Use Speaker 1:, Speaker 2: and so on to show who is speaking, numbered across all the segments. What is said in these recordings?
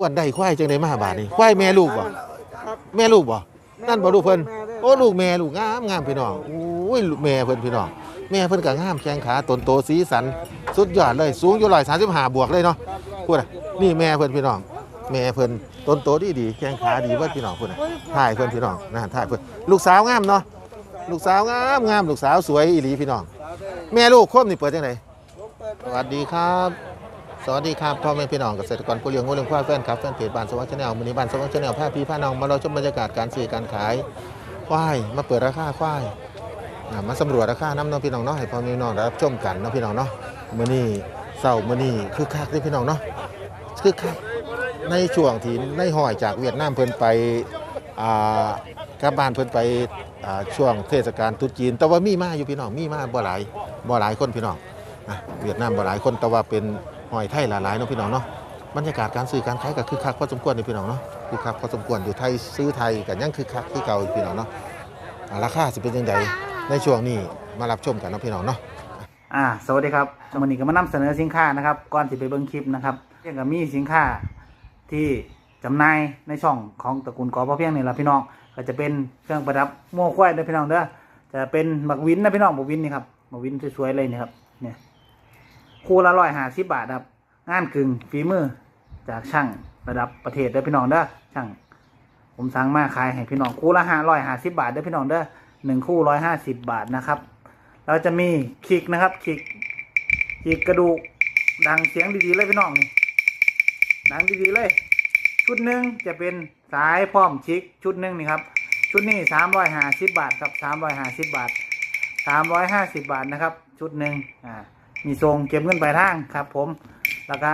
Speaker 1: อ้วนได้ควายจังไดมาบาดนี่ควายแม่ลูกบ่แม่ลูกบ่นั่นบ่ลูกเพิ่นโอ้ลูกแม่ลูกงามงามพี่น้องโอ้ยลูกแม่เพิ่นพี่น้องแม่เพิ่นก็งามแข้งขาตนโตสีสันสุดยอดเลยสูงอยู่135บวกเลยเนาะพูดอะนี่แม่เพิ่นพี่น้องแม่เพิ่นต้นโตดีดีๆแข้งขาดีเบิดพี่น้องพุ่นน่ะถ่ายเพิ่นพี่น้องนะถ่ายเพิ่นลูกสาวงามเนาะลูกสาวงามงามลูกสาวสวยอีหลีพี่น้อง แม่ลูกคมนี่เปิดจังไดสวัสดีครับ สวัสดีครับพ่อแม่พี่น้องเกษตรกรผู้เลี้ยงงูเลี้ยงควายแฟนครับแฟนเพจบ้านสว่างชาแนลมือนี้บ้านสว่างชาแนลพาพี่พาน้องมาเราชมบรรยากาศการซื้อการขายควายมาเปิดราคาควายมาสำรวจราคาน้ำเน้องพี่น้องเนาะให้พ่อแม่พี่น้องได้รับชมกันเนาะพี่น้องเนาะมือนี้เช้ามื้อนี้คือคักเด้อพี่น้องเนาะคือคักในช่วงที่ในห้อยจากเวียดนามเพิ่นไปอ่ากลับบ้านเพิ่นไปอ่าช่วงเทศกาลตรุษจีน แต่ว่ามีมาอยู่พี่น้องมีมาบ่หลายบ่หลายคนพี่น้องอะเวียดนามบ่หลายคนแต่ว่าเป็น หอยไทยหลายๆเนาะพี่น้องเนาะบรรยากาศการซื้อการขายก็คือคักพอสมควรนี่พี่น้องเนาะคือคักพอสมควรอยู่ไทยซื้อไทยกันยังคือคักคือเก่าพี่น้องเนาะราคาสิเป็นยังไงในช่วงนี้มารับชมกันเนาะพี่น้องเนาะ
Speaker 2: อ่าสวัสดีครับวันนี้ก็มานำเสนอสินค้านะครับก่อนที่ไปเบิ่งคลิปนะครับเพียงกับมีสินค้าที่จำหน่ายในช่องของตระกูลกอพอเพียงนี่แหละพี่น้องก็จะเป็นเครื่องประดับโม่ควายเด้อพี่น้องเด้อจะเป็นบักวินนะพี่น้องบักวินนี่ครับบักวินสวยๆเลยนี่ครับเนี่ย คู่ละร้อยห้าสิบบาทครับ งานกึ่งฝีมือจากช่างระดับประเทศเด้อพี่น้องเด้อช่าง ผมสั่งมาขายให้พี่น้องคู่ละห้าร้อยห้าสิบบาทเด้อพี่น้องเด้อหนึ่งคู่ร้อยห้าสิบบาทนะครับ เราจะมีคิกนะครับคิกคิกกระดูกดังเสียงดีๆเลยพี่น้องนี่ดังดีๆเลย ชุดหนึ่งจะเป็นสายพร้อมชิกชุดหนึ่งนี่ครับชุดนี้สามร้อยห้าสิบบาทครับสามร้อยห้าสิบบาทสามร้อยห้าสิบบาทนะครับ ชุดหนึ่งอ่า มีทรงเก็บเงินปลายทางครับ ผมแล้วก็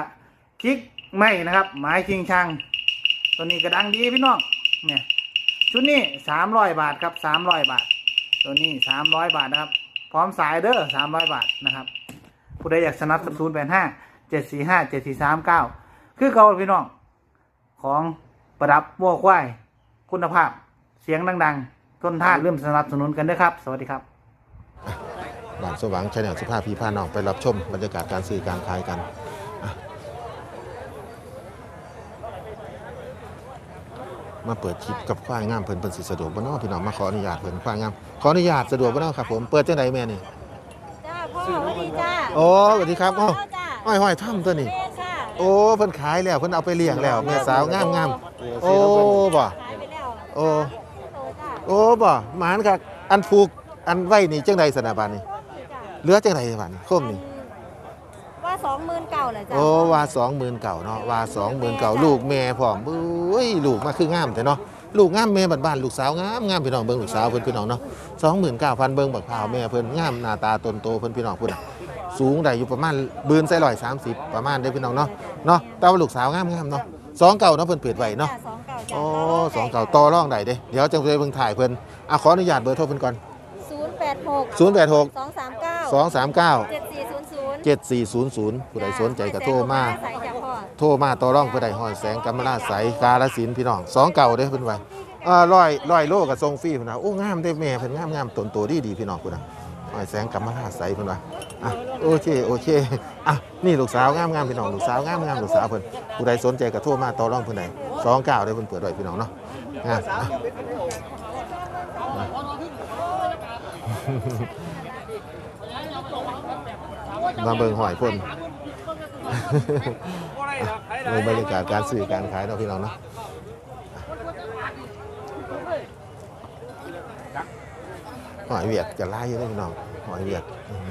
Speaker 2: คลิกไม่นะครับไม้ชิงช่างตัวนี้กระดังดีพี่น้องเนี่ยชุดนี้สามร้อยบาทครับสามร้อยบาท ตัวนี้สามร้อยบาทนะครับ พร้อมสายเด้อสามร้อยบาทนะครับผู้ใดอยากสนับสนุนแปดห้าเจ็ดสี่ห้าเจ็ดสี่สามเก้าคือเก่าพี่น้อง ของประดับวัวควาย คุณภาพ เสียงดัง ๆ ต้นท่าเริ่มสนับสนุนกันด้วยครับ สวัสดีครับ
Speaker 1: บ้านสว่างชาแนลสิพาพี่พาน้องไปรับชมบรรยากาศการซื้อการขายกันอะมาเปิดคลิปกับควายงามเพิ่นเพิ่นสิสะดวกบ่เนาะพี่น้องมาขออนุญาตเพิ่นควายงามขออนุญาตสะดวกบ่เนาะครับผมเปิดจังไดแม่นี่
Speaker 3: จ้าพ่อสวัสดีจ้า
Speaker 1: โอ้สวัสดีครับอ้อ
Speaker 3: จ้า
Speaker 1: ห้อยห้อยถ้ำตัวนี้
Speaker 3: แม่ค่ะ
Speaker 1: โอ้เพิ่นขายแล้วเพิ่นเอาไปเลี้ยงแล้วแม่สาวงามงามโอ้บ่
Speaker 3: ขายไปแล้ว
Speaker 1: โอ้
Speaker 3: โตจ้า
Speaker 1: โอ้บ่หมานคักอันผูกอันไว้นี่จังไดสนะบาดนี้
Speaker 3: จ้า
Speaker 1: เหลือจังไดบาดนี้คมนี่
Speaker 3: ว่าสองหมื่นเก่าน่ะจ้า
Speaker 1: โอ้ว่า20,000เก่าเนาะว่า20,000เก่าลูกแม่พร้อมเอ้ยลูกมาคืองามแต่เนาะลูกงามแม่บ้านๆลูกสาวงามงามพี่น้องเบิ่งลูกสาวเพิ่นพี่น้องเนาะ29,000เบิ่งบักพร้าวแม่เพิ่นงามหน้าตาตนโตเพิ่นพี่น้องพุ่นน่ะสูงได้อยู่ประมาณบืนใส่130ประมาณเด้อพี่น้องเนาะเนาะแต่ว่าลูกสาวงามๆเนาะสองเก่าเนาะเพิ่นเปิดไว้เนาะ
Speaker 3: จ้าสองเก่าจ้า
Speaker 1: โอ้สองเก่าต่อรองได้เด้เดี๋ยวจังไปเบิ่งถ่ายเพิ่นอะขออนุญาตเบอร์โทรเพิ่นก่อน
Speaker 3: ศูนย์แปดหก
Speaker 1: 086
Speaker 3: สองสามเก้า
Speaker 1: 239
Speaker 3: เจ็ดสี่ศูนย์ศูนย์
Speaker 1: 7400ผู้ใดสนใจก็โทรมา
Speaker 3: ใส่จ้าพ่อ
Speaker 1: โทรมาต่อรองผู้ใดห้อยแสงกำมะลาใสกาลสินธุ์พี่น้องสองเก่าเด้เพิ่นไว้อ่าร้อยร้อยโลกับทรงฟรีพุ่นน่ะโอ้งามเด้แม่เพิ่นงามงามตนโตดีดีพี่น้องพุ่นน่ะห้อยแสงกำมะลาใสเพิ่นว่าอะโอเคโอเคอะนี่ลูกสาวงามงามพี่น้องลูกสาวงามงามลูกสาวเพิ่นผู้ใดสนใจก็โทรมาต่อรองเพิ่นได้สองเก้าเด้เพิ่นเปิดไว้พี่น้องเนาะงามอะ มาเบิ่งหอยพ่นเบิ่งบรรยากาศการซื้อการขายเนาะพี่น้องเนาะหอยเวียดจะไล่อยู่เด้อพี่น้องหอยเวียดอืม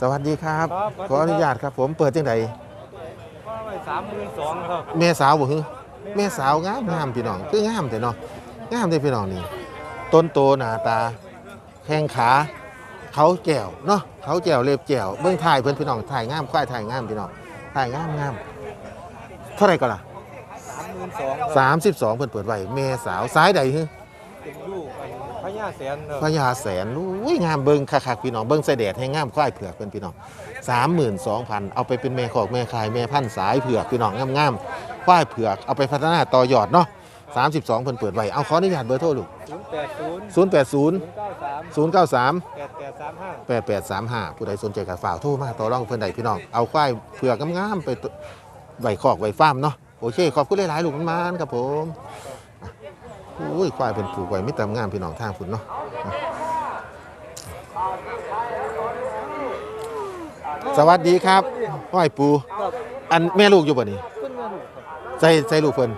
Speaker 1: สวัสดีครับ
Speaker 4: ครับ
Speaker 1: ขออนุญาตครับ ผมเปิดจังได
Speaker 4: สามหมื่นสองครับ
Speaker 1: แม่สาวบ่ฮึแม่สาวงามงามพี่น้อง คืองามแต่เนาะงามแต่พี่น้องนี่ ต้นโตหน้าตา แข้งขา เขาแก้วเนาะเขาแก้วเล็บแก้วเบิ่งถ่ายเพิ่นพี่น้องถ่ายงามควายถ่ายงามพี่น้องถ่ายงามงามเท่าไหร่ก็ล่ะ
Speaker 4: สามหมื่นสองครับ
Speaker 1: 32เพิ่นเปิดไว้แม่สาวซ้ายใดฮึ
Speaker 4: เป็นลูกพญาแสนครับ
Speaker 1: พญาแสนอุ้ยงามเบิ่งคักๆพี่น้องเบิ่งใส่แดดให้งามควายเผือกเพิ่นพี่น้อง32,000เอาไปเป็นแม่ขอกแม่คายแม่พันธุ์สายเผือกพี่น้องงามๆควายเผือกเอาไปพัฒนาต่อยอดเนาะ 32เพิ่นเปิดไว้เอาขออนุญาตเบอร์โทรลูก
Speaker 4: ศูนย์แปดศูนย์
Speaker 1: 080
Speaker 4: ศูนย์เก้าสาม
Speaker 1: 093
Speaker 4: แปดแปดสามห้า
Speaker 1: 8835 ผู้ใดสนใจกับฝากโทรมาต่อรองเพิ่นใดพี่น้อง เอาควายเผือกงามๆไปตไว้คอกไว้ฟาร์มเนาะโออเค ขอบคุณหลายๆลูกมันมานครับผมอะอุ้ยควายเป็นผูกไว้ไม่ตามงามพี่น้องทางฝุ่นเนาะอะสวัสดีครับห้อยปู อันแม่ลูกอยู่บ่นี่ใส่ใส่ลูกเพิ่น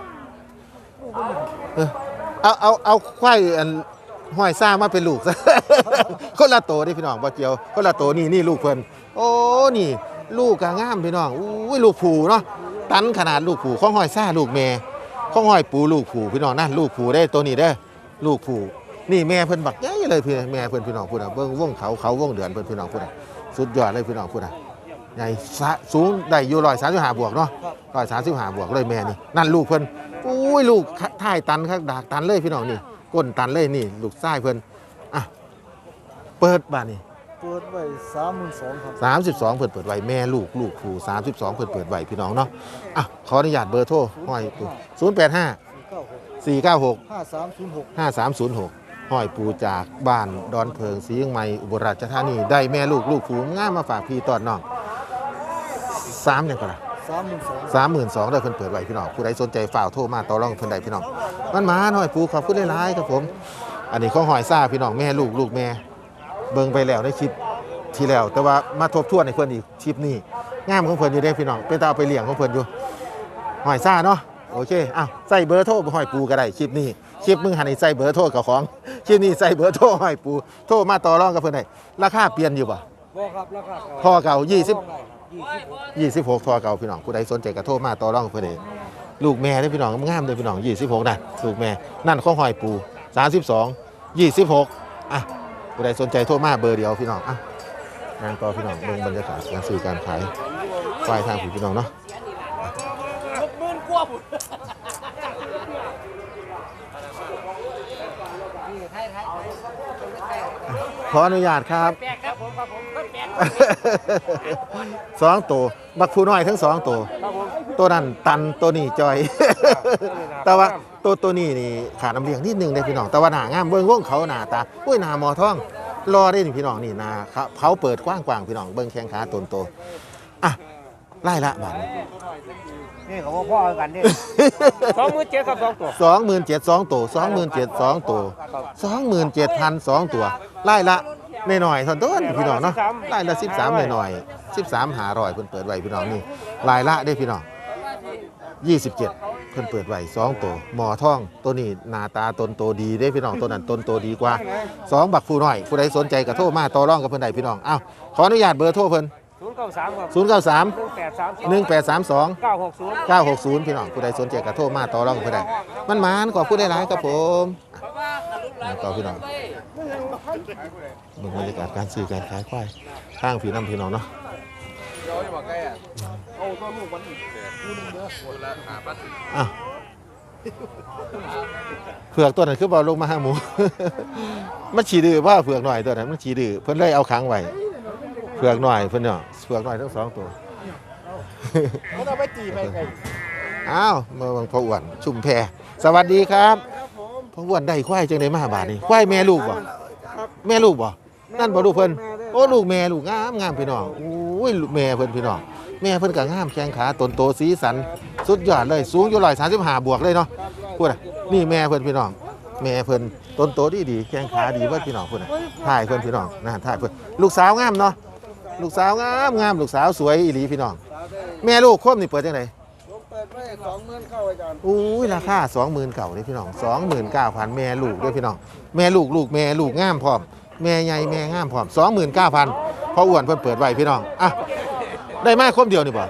Speaker 1: เออเอาเอาเอาควายอันห้อยซ่ามาเป็นลูกซะ คนละโตเด้พี่น้องบ่เกี่ยวคนละโตนี่นี่ลูกเพิ่นโอ้นี่ ลูกก็งามพี่น้องอุ้ยลูกผูเนาะตันขนาดลูกผูข้องห้อยซ่าลูกแม่ข้องห้อยปูลูกผูพี่น้องนั่นลูกผูได้ตัวนี้เด้อลูกผูนี่แม่เพิ่นบักใหญ่เลยพี่แม่เพิ่นพี่น้องพูดอะเบิ่งวงเขาเขาวงเดือนเพิ่นพี่น้องพูดอะสุดยอดเลยพี่น้องพูดอะใหญ่สะสูงได้อยู่ร้อยสามสิบห้าบวกเนาะร้อยสามสิบห้าบวกเลยแม่นี่นั่นลูกเพิ่น อุ้ยลูกท่ายตันครับดากตันเลยพี่น้องนี่ก้นตันเลยนี่ ลูกไส้เพิ่นอะเปิดบ้านนี่
Speaker 5: เปิดไว้สามหมื่นสองครับ
Speaker 1: 32เปิดเปิดไว้แม่ลูกลูกผู32เปิดเปิดไว้พี่น้องเนาะอะขออนุญาตเบอร์โทรห้อยปู085
Speaker 5: เก้าหก
Speaker 1: 496
Speaker 5: ห้าสามศูนย์หก
Speaker 1: 5306ห้อยปูจากบ้านดอนเพิงสีเชียงใหม่อุบลราชธานีได้แม่ลูกลูกผูงามมาฝากพี่ตอนน้อง3เนี่ยก็ล่ะ
Speaker 5: สามหมื่นสอง
Speaker 1: สามหมื่นสองได้เพิ่นเปิดไว้พี่น้องผู้ใดสนใจฝ่ากโทรมาต่อรองเพิ่นได้พี่น้องมันมาหน่อยปูขอบคุณหลายๆครับผม อันนี้ของหอยซ่าพี่น้องแม่ลูกลูกแม่ เบิ่งไปแล้วในคลิปที่แล้ว แต่ว่ามาทบทวนในเพิ่นอีกคลิปนี้งามของเพิ่นอยู่เด้พี่น้องเป็นตาเอาไปเลี้ยงของเพิ่นอยู่หอยซ่าเนาะโอเคอ้าวใส่เบอร์โทรบ่หอยปูก็ได้คลิปนี้คลิปมึงหันนี่ใส่เบอร์โทรกับของคลิปนี้ใส่เบอร์โทรหอยปูโทรมาต่อรองกับเพิ่นได้ราคาเปลี่ยนอยู่บ่
Speaker 5: บ่ครับราคา
Speaker 1: พอเก่า20
Speaker 5: ยี่สิบหก
Speaker 1: 26ทอเก่าพี่น้องผู้ใดสนใจก็โทรมาต่อรองเพื่อนเองลูกแม่ได้อพี่น้องงามเลยพี่น้อง26นั่นลูกแม่นั่นข้องหอยปู 32 26อะผู้ใดสนใจโทรมาเบอร์เดียวพี่น้องอะงานต่อพี่น้องเบิ่งบรรยากาศการซื้อการขายฝ่ายทางผู้พี่น้องเนาะขออนุญาตครับ สองตัวบักผู้น้อยทั้งสองตัวตัวนั้นตันตัวนี้จอย แต่ว่าตัวตัวนี้นี่ขาดน้ำเลี้ยงนิดนึงเลยพี่น้องแต่ว่าหน้างามเบิ้งวงเขาหน้าตาอุ้ยหน้าหมอทองรอได้นี่พี่น้องนี่หน้าเขาเขาเปิดกว้างกว้างๆพี่น้องเบิ้งแข้งขาตนโตอะไล่ละบาท
Speaker 5: นี่เขาพ่อกันนี่
Speaker 4: สองหมื่นเจ็ดครับสองตัว
Speaker 1: สองหมื่นเจ็ดสองตัวสองหมื่นเจ็ดสองตัวสองหมื่นเจ็ดพันสองตัวไล่ละใน หน่อยๆทนต้นพี่น้องเนาะไล่ละสิบสามหน่อยๆสิบสามหาร้อยเพิ่นเปิดไว้พี่น้องนี่ลายละได้พี่น้อง27เพิ่นเปิดไว้2ตัวหมอท่องตัวนี้หน้าตาตนโตดีได้พี่น้องตัวนั้นตนโตดีกว่า2บักฟูน้อยผู้ใดสนใจก็โทรมาต่อรองกับเพิ่นได้พี่น้องอ้าวขออนุญาตเบอร์โทรเพิ่น
Speaker 4: ศูนย์เก้าสามครับ
Speaker 1: 093
Speaker 4: หนึ่งแปดสามสอง
Speaker 1: 1832
Speaker 4: เก้าหกศูนย์
Speaker 1: 960 พี่น้องผู้ใดสนใจก็โทรมาต่อรองกับเพิ่นได้มันหมานขอบคุณหลายๆครับผมอะต่อพี่น้อง เบิ่งบรรยากาศการซื้อการขายควายทางพี่น้ำพี่น้องเนาะอะเผือกตัวนั้นคือบอลลงมาห้าหมู มันฉีดื้อว่าเผือกหน่อยตัวนั้นมันฉีดื้อเพิ่นเลยเอาค้างไว้เผือกหน่อยเพิ่นเนาะเผือกหน่อยทั้งสองตัว
Speaker 5: เขาเอาไปจีไปไง
Speaker 1: อ้าวมาบังพ่ออ้วนชุ่มแพรสวัสดีครับพ่ออ้วนได้ควายจังไดมาบาดนี้ควายแม่ลูกบ่ แม่ลูกบ่นั่นบ่ลูกเพิ่นโอ้ลูกแม่ลูกงามงามพี่น้องโอ้ยลูกแม่เพิ่นพี่น้องแม่เพิ่นก็งามแข้งขาตนโตสีสันสุดยอดเลยสูงอยู่135บวกเลยเนาะพูดอะนี่แม่เพื่อนพี่น้องแม่เพื่อนต้นโตดีดีแข้งขาดีเพื่อนพี่น้องพูดอะถ่ายเพื่อนพี่น้องนะถ่ายเพื่อนลูกสาวงามเนาะลูกสาวงามงามลูกสาวสวยอีหลีพี่น้องแม่ลูกคมนี่เปิดจังได
Speaker 5: ผมเปิดไว้สองหมื่นเข้าอาจารย์
Speaker 1: อุ้ยราคาสองหมื่นเก่าเลยพี่น้องสองหมื่นเก้าพันแม่ลูกด้วยพี่น้องแม่ลูกลูกแม่ลูกงามพร้อมแม่ใหญ่แม่งามพร้อมสองหมื่นเก้าพันพออ้วนเพิ่นเปิดไว้พี่น้องอะได้มาคมเดียวนี่บ่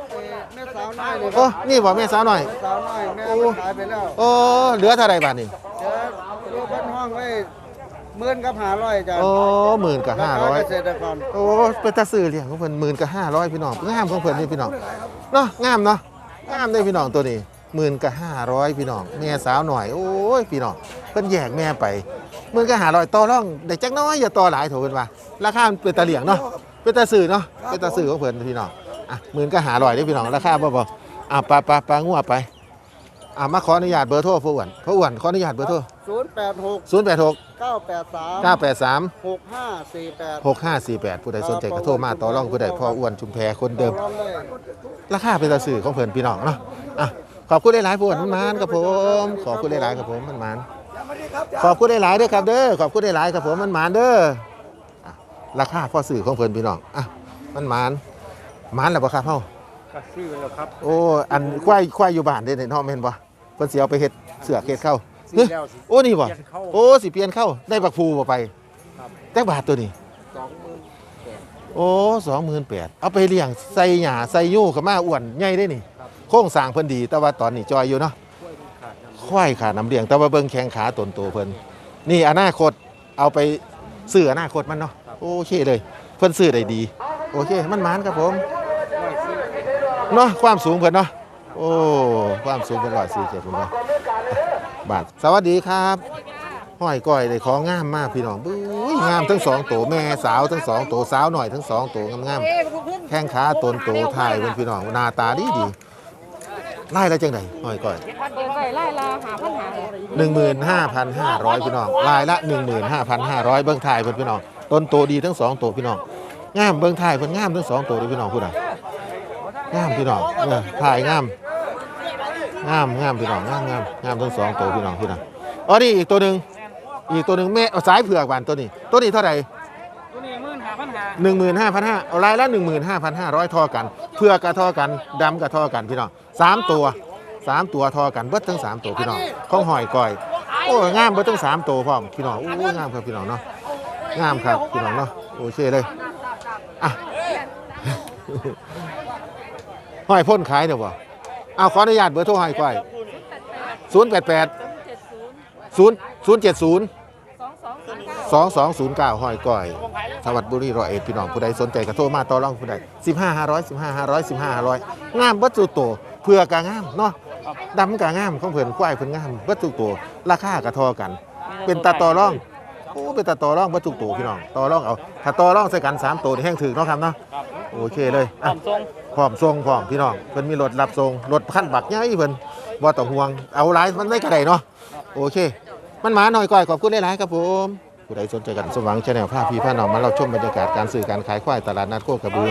Speaker 5: แม่สาวน้อยเลยค
Speaker 1: โอ้
Speaker 5: รับ
Speaker 1: นี่บ่แม่สาวหน่อย
Speaker 5: แม่สาวน้อยแม่มันขายไปแล้ว
Speaker 1: โอ้เหลือเท่าไรบาทนี่
Speaker 5: เดี๋ยวลูกเพิ่นห้องไว้หมื่นกับหาร้อยอาจารย์
Speaker 1: โอ้หมื่นกับห้าร้อย
Speaker 5: เกษตรกร
Speaker 1: โอ้เป็นตาสื่อเลี้ยงของเพิ่นหมื่นกับห้าร้อยพี่น้องงามของเพิ่นนี่พี่น้องเนาะงามเนาะ งามได้พี่น้องตัวนี้หมื่นกับห้าร้อยพี่น้องแม่สาวหน่อยโอ้ยพี่น้องเพิ่นแยกแม่ไปหมื่นกับห้าร้อยต่อรองได้จักน้อยอย่าต่อหลายโถเพิ่นว่าราคามันเป็นตาเหลียงเนาะเป็นตาสื่อเนาะเป็นตาสื่อของเพิ่นพี่น้องอะหมื่นกับห้าร้อยได้พี่น้องราคาบ่บ่อะปลาปลาปลางัวไป อะมาขออนุญาตเบอร์โทรพ่ออ้วนพ่ออ้วนขออนุญาตเบอร์โทร
Speaker 5: ศูนย์แปดหก
Speaker 1: 0 8 6
Speaker 5: เก้าแปดสาม
Speaker 1: 9 8 3
Speaker 5: หกห้าสี่แปด
Speaker 1: 6548 ผู้ใดสนใจก็โทรมาต่อรองผู้ใดพ่ออ้วนชุมแพคนเดิม
Speaker 5: ร้อนเลย
Speaker 1: ราคาเป็นตาสื่อของเพิ่นพี่น้องเนาะอะขอบคุณหลายๆพวกมันมานครับผม ขอบคุณหลายๆครับผมมันมานขอบคุณหลายๆเด้อครับเด้อ ขอบคุณหลายๆครับผมมันมานเด้ออะราคาพ่อสื่อของเพิ่นพี่น้อง อะมันมานมานแล้วบ่ครับเฮา
Speaker 4: ก็ซื้อแล้วครับ
Speaker 1: โอ้ อันควายควายอยู่บ้านเด้เนาะแม่นบ่ เพิ่นสิเอาไปเฮ็ดเสือกเฮ็ดเข้า
Speaker 4: ซื้อแล้วสิ
Speaker 1: โอ้นี่บ่
Speaker 4: เปลี่ยนเข้า
Speaker 1: โอ้สิเปลี่ยนเข้าได้บักภูบ่ไป
Speaker 4: ครับ
Speaker 1: จักบาทตัวนี้
Speaker 4: สองหมื่นแปด
Speaker 1: โอ้สองหมื่นแปดเอาไปเลี้ยงใส่หญ้าใส่ยู่กับมาอ้วนใหญ่ได้นี่
Speaker 4: ครับ
Speaker 1: โครงสร้างเพิ่นดีแต่ว่าตอนนี้จอยอยู่เนาะ
Speaker 4: กล้วยมันขาดน้ำ
Speaker 1: ควายขาน้ำเลี้ยงแต่ว่าเบิ่งแข้งขาตนโตเพิ่นนี่อนาคตเอาไปซื้ออนาคตมันเนาะโอเคเลย เพิ่นซื้อได้ดี โอเคมันหมานครับผม
Speaker 4: ร้อยสี่
Speaker 1: เนาะความสูงเพิ่นเนาะ โอ้ ความสูงเพิ่นร้อยสี่เจ็ดเนาะบาทสวัสดีครับห้อยก้อยได้ของงามมากพี่น้องบุ้ยงามทั้งสองโตแม่สาวทั้งสองโตสาวหน่อยทั้งสองโตงามๆแข้งขาตนโตถ่ายเป็นพี่น้องหน้าตาดีดีไล่แล้วจังไดหน่อยก่อน
Speaker 3: เปิดไล่ละหาปัญหาเลย
Speaker 1: หนึ่งหมื่นห้าพันห้าร้อยพี่น้องลายละหนึ่งหมื่นห้าพันห้าร้อยเบิ้องถ่ายเพิ่นพี่น้องต้นโตดีทั้งสองโตพี่น้องงามเบิ้องถ่ายเพิ่นงามทั้งสองโตเลยพี่น้องพูดอะ งามพี่น้องเออถ่ายงามงามงามพี่น้องงามงามงามทั้งสองโตพี่น้องพี่น้องอ๋อนี่อีกตัวหนึ่งอีกตัวหนึ่งแม่เอาสายเผือกบานตัวนี้ ตัวนี้เท่าไหร่
Speaker 4: ตัวนี้หมื่นห้าพันห้า
Speaker 1: หนึ่งหมื่นห้าพันห้าเอารายละหนึ่งหมื่นห้าพันห้าร้อยทอกันเพื่อกระทอกันดำกระทอกันพี่น้องสามตัวสามตัวทอกันเบิดทั้งสามตัวพี่น้องข้องหอยก่อยโอ้งามเบิดทั้งสามตัวพร้อมพี่น้องโอ้งามครับพี่น้องเนาะงามครับพี่น้องเนาะโอเคเลยอะ หอยพ่นขายเดี๋ยวบ่เอาขออนุญาตเบอร์โทรหอยก่อยศูนย์แปดแปดศูนย์ศูนย์เจ็ดศูนย์
Speaker 3: สองสองศูนย์เก้า
Speaker 1: สอยก้าห้อยก้อยสวัสดิ์บุรีรอยเอ็ดพี่น้องผู้ใดสนใจก็โทรมาต่อรองผู้ใดสิบห้าห้าร้อยสิบห้าห้าร้อยสิบห้าห้าร้อยงามวัตถุโตเพื่อกางามเนาะดำกางามของเพิ่นควายเพิ่นงามวัตถุโตราคากระทอกัน เป็นตาต่อรองโอ้เป็นตาต่อรองวัตถุโตพี่น้องต่อรองเอาถ้าต่อรองใส่กันสามตัวนี่แห้งถึงเนาะครับเนาะโอเคเลยอะ
Speaker 4: รง
Speaker 1: พร้อมส่งพร้อมพี่น้องเพิ่นมีรถรับส่งรถขั้นบักใหญ่เพิ่นบ่ต้องห่วงเอาหลายมันได้กระไดเนาะโอเค มันหมาหน่อยก่อยขอบคุณหลายๆครับผมผู้ใดสนใจกันสมหวังชาแนลภาพพี่พาน้องมาเราชมบรรยากาศการสื่อการขายควายตลาดนัดโคกระบือ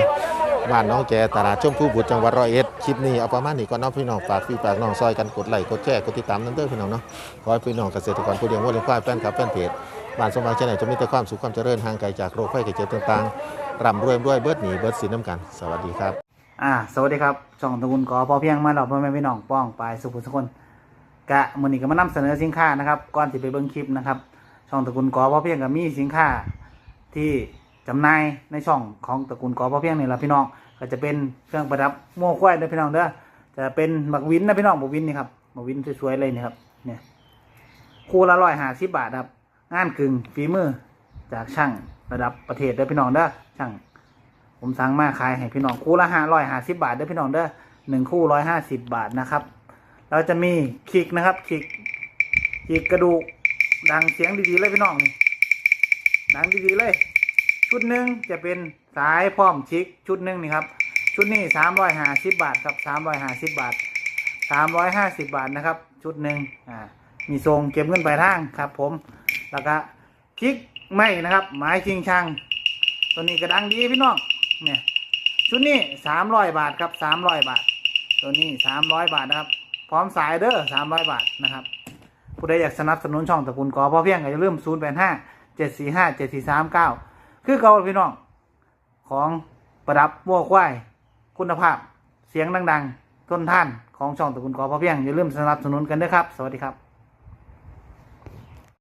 Speaker 1: บ้านน้องแจตลาดชมพู่บุตรจังหวัดร้อยเอ็ดคลิปนี้เอาประมาณนี้ก่อนเนาะพี่น้องฝากพี่ฝากน้องซอยกันกดไลค์กดแชร์กดติดตามนั่นเด้อพี่น้องเนาะขอให้พี่น้องเกษตรกรผู้เลี้ยงวัวเลี้ยงควายแฟนคลับแฟนเพจบ้านสมหวังชาแนลจะมีแต่ความสุขความเจริญห่างไกลจากโรคภัยไข้เจ็บต่างๆร่ำรวยรวยเบิดหนีเบิดสินน้ำกัน สวัสดีครับ
Speaker 2: อ่าสวัสดีครับช่องตะกูลกอพอเพียงมาเราพ่อแม่พี่น้องป้องปลายสุขุมสุคนกะมือนี้ก็มานำเสนอสินค้านะครับก่อนที่ไปเบิ่งคลิปนะครับ ช่องตะกูลกอพอเพียงก็มีสินค้าที่จำหน่ายในช่องของตะกูลกอพอเพียงนี่แหละพี่น้องก็จะเป็นเครื่องประดับโม่ควายเด้อพี่น้องเด้อจะเป็นบักวินนะพี่น้องบักวินนี่ครับบักวินสวยๆเลยนี่ครับเนี่ยคู่ละร้อยห้าสิบบาทครับงานกึ่งฝีมือจากช่างระดับประเทศเด้อพี่น้องเด้อช่าง ผมสั่งมาขายให้พี่น้องคู่ละห้าร้อยห้าสิบาทเด้อพี่น้องเด้อหนึ่งคู่ร้อยห้าสิบบาทนะครับ เราจะมีคิกนะครับคิกคิกกระดูกดังเสียงดีๆเลยพี่น้องนี่ดังดีๆเลย ชุดหนึ่งจะเป็นสายพร้อมชิกชุดหนึ่งนี่ครับ ชุดนี้สามร้อยห้าสิบบาทครับสามร้อยห้าสิบบาทสามร้อยห้าสิบบาทนะครับ ชุดหนึ่งอ่ามีทรงเก็บเงินปลายทางครับ ผมแล้วก็คลิกไม่นะครับ หมายชิงช่างตัวนี้กระดังดีพี่น้อง เนี่ยชุดนี้สามร้อยบาทครับสามร้อยบาท ตัวนี้สามร้อยบาทนะครับ พร้อมสายเด้อสามร้อยบาทนะครับ ผู้ใดอยากสนับสนุนช่องตระกูลกอพอเพียงก็อย่าลืมศูนย์แปดห้าเจ็ดสี่ห้าเจ็ดสี่สามเก้าคือเก่าพี่น้อง ของประดับวัวควาย คุณภาพเสียงดังๆต้นท่านของช่องตระกูลกอพอเพียงอย่าลืมสนับสนุนกันด้วยครับ สวัสดีครับ